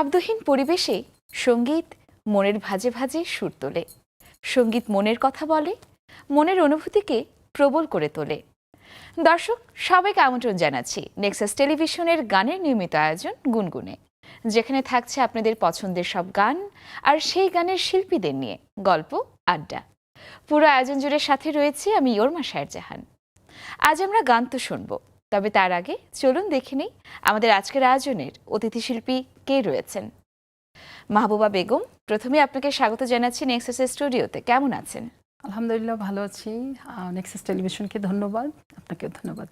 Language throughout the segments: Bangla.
শব্দহীন পরিবেশে সংগীত মনের ভাজে ভাজে সুর তোলে। সংগীত মনের কথা বলে, মনের অনুভূতিকে প্রবল করে তোলে। দর্শক, সবাইকে আমন্ত্রণ জানাচ্ছি নেক্সাস টেলিভিশনের গানের নিয়মিত আয়োজন গুনগুনে, যেখানে থাকছে আপনাদের পছন্দের সব গান আর সেই গানের শিল্পীদের নিয়ে গল্প, আড্ডা। পুরো আয়োজন জুড়ে সাথে রয়েছি আমি ইয়োরমা শায়ের জাহান আজ আমরা গান তো শুনব, তবে তার আগে চলুন দেখে নিই আমাদের আজকের আয়োজনের অতিথি শিল্পী কে রয়েছেন। মাহবুবা বেগম প্রথমে আপনাকে স্বাগত জানাচ্ছি নেক্সাসের স্টুডিওতে। কেমন আছেন? আলহামদুলিল্লাহ ভালো আছি। নেক্সাস টেলিভিশনকে ধন্যবাদ। আপনাকেও ধন্যবাদ।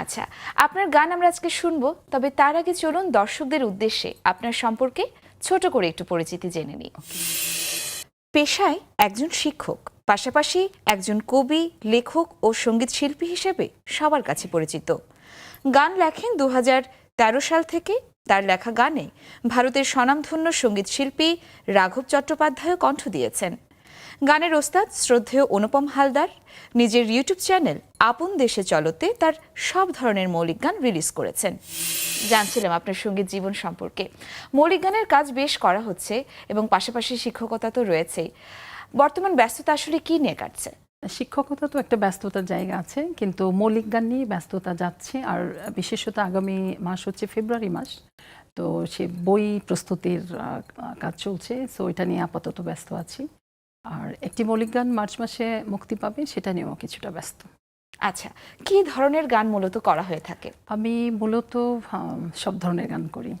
আচ্ছা আপনার গান আমরা আজকে শুনব তবে তার আগে চলুন দর্শকদের উদ্দেশ্যে আপনার সম্পর্কে ছোট করে একটু পরিচিতি জেনে নিই। পেশায় একজন শিক্ষক পাশাপাশি একজন কবি লেখক ও সংগীত শিল্পী হিসেবে সবার কাছে পরিচিত। গান লেখেন দু তেরো সাল থেকে তার লেখা গানে ভারতের স্বনামধন্য সংগীত শিল্পী রাঘব চট্টোপাধ্যায় কণ্ঠ দিয়েছেন। গানের ওস্তাদ শ্রদ্ধেয় অনুপম হালদার নিজের ইউটিউব চ্যানেল আপন দেশে চলতে তার সব ধরনের মৌলিক গান রিলিজ করেছেন। জানছিলাম আপনার সংগীত জীবন সম্পর্কে। মৌলিক গানের কাজ বেশ করা হচ্ছে এবং পাশাপাশি শিক্ষকতা তো রয়েছেই। বর্তমান ব্যস্ততা আসলে কী নিয়ে কাটছে? শিক্ষকতা তো একটা ব্যস্ততার জায়গা আছে কিন্তু মৌলিক গান নিয়ে ব্যস্ততা যাচ্ছে আর বিশেষত আগামী মাস হচ্ছে ফেব্রুয়ারি মাস তো সে বই প্রস্তুতির কাজ চলছে সো এটা নিয়ে আপাতত ব্যস্ত আছি। আর একটি মৌলিক গান মার্চ মাসে মুক্তি পাবে সেটা নিয়েও কিছুটা ব্যস্ত। আচ্ছা কি ধরনের গান মূলত করা হয়ে থাকে? আমি মূলত সব ধরনের গান করি।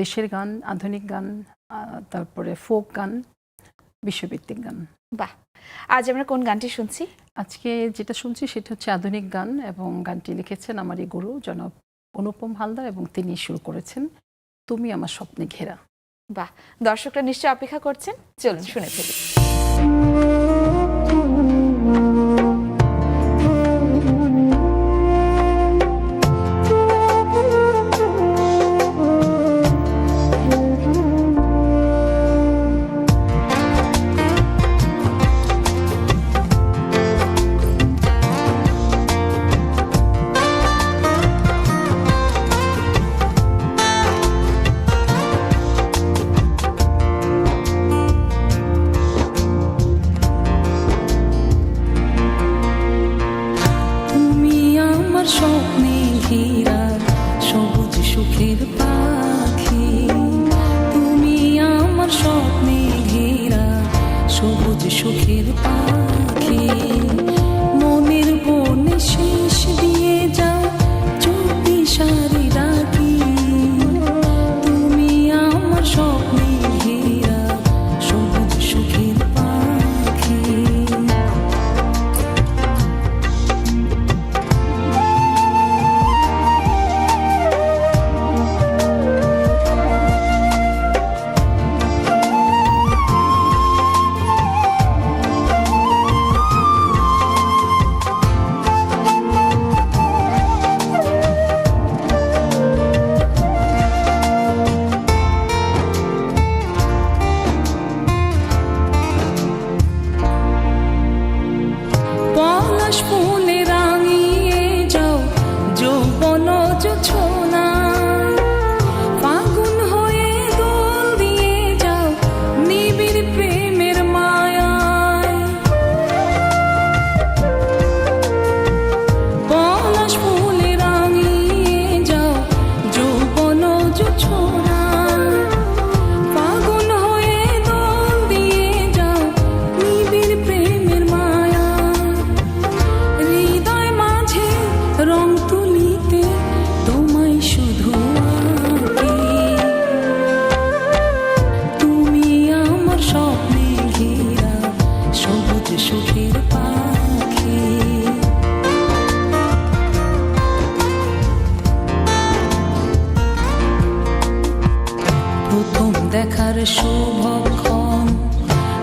দেশের গান আধুনিক গান তারপরে ফোক গান বিশ্বভিত্তিক গান বাহ! আজ আমরা কোন গানটি শুনছি? আজকে যেটা শুনছি সেটা হচ্ছে আধুনিক গান এবং গানটি লিখেছেন আমার এই গুরু জনাব অনুপম হালদার এবং তিনি শুরু করেছেন তুমি আমার স্বপ্নে ঘেরা। বাহ দর্শকরা নিশ্চয়ই অপেক্ষা করছেন। চলুন শুনে ফেলি। আমার প্রথম দেখার শুভক্ষণ।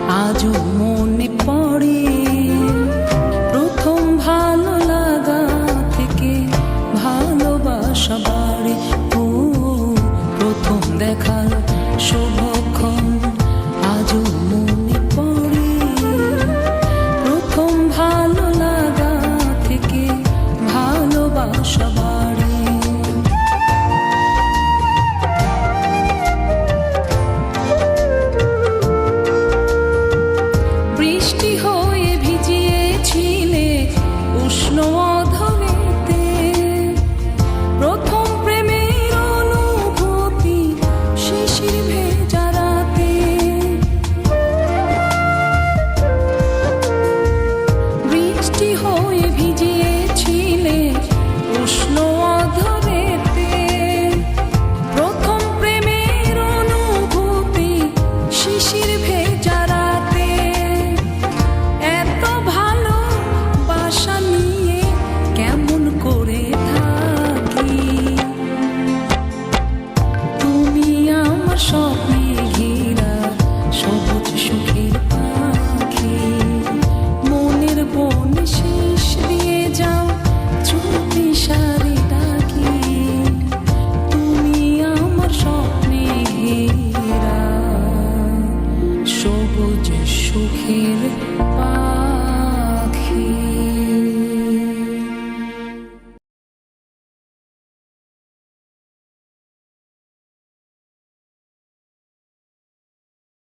আজও মনে পড়ে হয়ে ভিজিয়েছিলে উষ্ণ